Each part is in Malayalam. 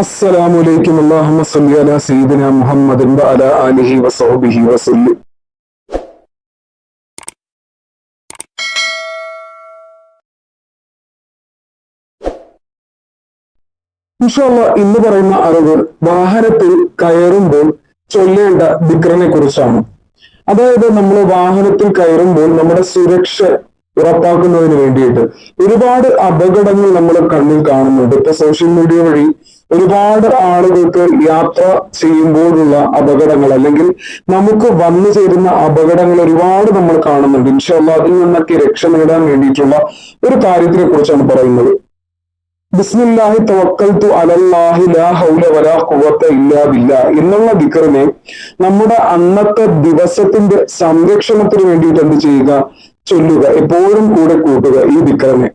السلام عليكم اللهم صل على سيدنا محمد وعلى آله وصحبه وسلم ഇൻഷാല്ല ഇന്ന് പറയുന്ന അറിവ് വാഹനത്തിൽ കയറുമ്പോൾ ചൊല്ലേണ്ട ദിക്റിനെ കുറിച്ചാണ് അതായത് നമ്മൾ വാഹനത്തിൽ കയറുമ്പോൾ നമ്മുടെ സുരക്ഷ ഉറപ്പാക്കുന്നതിന് വേണ്ടിയിട്ട്. ഒരുപാട് അപകടങ്ങൾ നമ്മൾ കണ്ണിൽ കാണുന്നുണ്ട്. ഇപ്പൊ സോഷ്യൽ മീഡിയ വഴി ഒരുപാട് ആളുകൾക്ക് യാത്ര ചെയ്യുമ്പോഴുള്ള അപകടങ്ങൾ അല്ലെങ്കിൽ നമുക്ക് വന്നു ചേരുന്ന അപകടങ്ങൾ ഒരുപാട് നമ്മൾ കാണുന്നുണ്ട്. ഇൻഷാല്ല അതിൽ നിന്നൊക്കെ രക്ഷ നേടാൻ വേണ്ടിയിട്ടുള്ള ഒരു കാര്യത്തിനെ കുറിച്ചാണ് പറയുന്നത്. ബിസ്മില്ലാഹി തവക്കൽത്തു അലല്ലാഹി ലാ ഹൗല വലാ ഖുവത്ത ഇല്ലാ ബില്ലാ എന്നുള്ള ദിക്കറിനെ നമ്മുടെ അന്നത്തെ ദിവസത്തിന്റെ സംരക്ഷണത്തിന് വേണ്ടിയിട്ട് എന്ത് ചെയ്യുക? ചൊല്ലുക എപ്പോഴും കൂടെ കൂട്ടുക ഈ ദിക്കറിനെ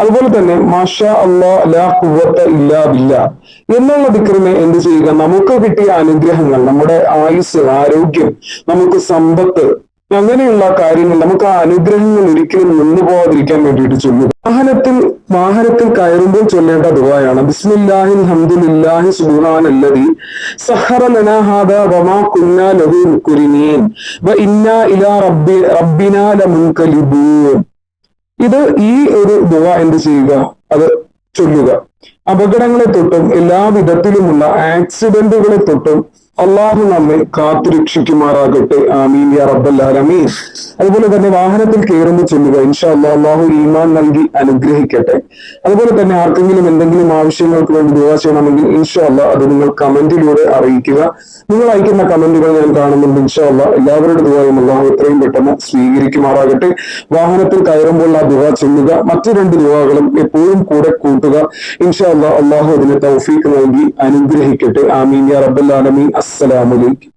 അതുപോലെ തന്നെ മാഷ അള്ളാ ലാ കുവത്ത ഇല്ലാ എന്നുള്ള ദിക്കറിനെ എന്ത് ചെയ്യുക? നമുക്ക് കിട്ടിയ അനുഗ്രഹങ്ങൾ നമ്മുടെ ആയുസ് ആരോഗ്യം നമുക്ക് സമ്പത്ത് അങ്ങനെയുള്ള കാര്യങ്ങൾ നമുക്ക് ആ അനുഗ്രഹങ്ങൾ ഒരിക്കലും നിന്നു പോവാതിരിക്കാൻ വേണ്ടിയിട്ട് ചൊല്ലുക. വാഹനത്തിൽ വാഹനത്തിൽ കയറുമ്പോൾ ചൊല്ലേണ്ട ദുബായാണ് ബിസ്മില്ലാഹി ഹംദുലില്ലാഹി സുബ്ഹാനല്ലദി സഹറ ലനാഹാദ വമാ കുന്ന ലഹു മുക്രിനീൻ വ ഇന്ന ഇലാ റബ്ബി റബ്ബിനാ ലമുൻകലിബൂൻ. ഇത് ഈ ഒരു ദുവ എന്ത് ചെയ്യുക? അത് ചൊല്ലുക. അപകടങ്ങളെ തൊട്ടും എല്ലാ വിധത്തിലുമുള്ള ആക്സിഡന്റുകളെ തൊട്ടും അള്ളാഹു നമ്മെ കാത്തുരക്ഷിക്കുമാറാകട്ടെ ആമീൻ യാ റബ്ബൽ ആലമീൻ. അതുപോലെ തന്നെ വാഹനത്തിൽ കയറുമ്പോൾ ചെല്ലുക. ഇൻഷാ അല്ലാ അള്ളാഹു ഈമാൻ നൽകി അനുഗ്രഹിക്കട്ടെ. അതുപോലെ തന്നെ ആർക്കെങ്കിലും എന്തെങ്കിലും ആവശ്യങ്ങൾക്ക് വേണ്ടി ദുവാ ചെയ്യണമെങ്കിൽ ഇൻഷാ അല്ലാ അത് നിങ്ങൾ കമന്റിലൂടെ അറിയിക്കുക. നിങ്ങൾ അയക്കുന്ന കമന്റുകൾ ഞാൻ കാണുന്നുണ്ട് ഇൻഷാ അല്ലാ എല്ലാവരുടെ ദുവായും അള്ളാഹു എത്രയും പെട്ടെന്ന് സ്വീകരിക്കുമാറാകട്ടെ. വാഹനത്തിൽ കയറുമ്പോൾ ആ ദുവാ ചെല്ലുക. മറ്റു രണ്ട് ദുവാകളും എപ്പോഴും കൂടെ കൂട്ടുക. ഇൻഷാ അല്ലാ അള്ളാഹു അതിന് തൗഫീക്ക് നൽകി അനുഗ്രഹിക്കട്ടെ. ആമീൻ യാ റബ്ബൽ ആലമീൻ. അസ്സലാമു അലൈക്കും.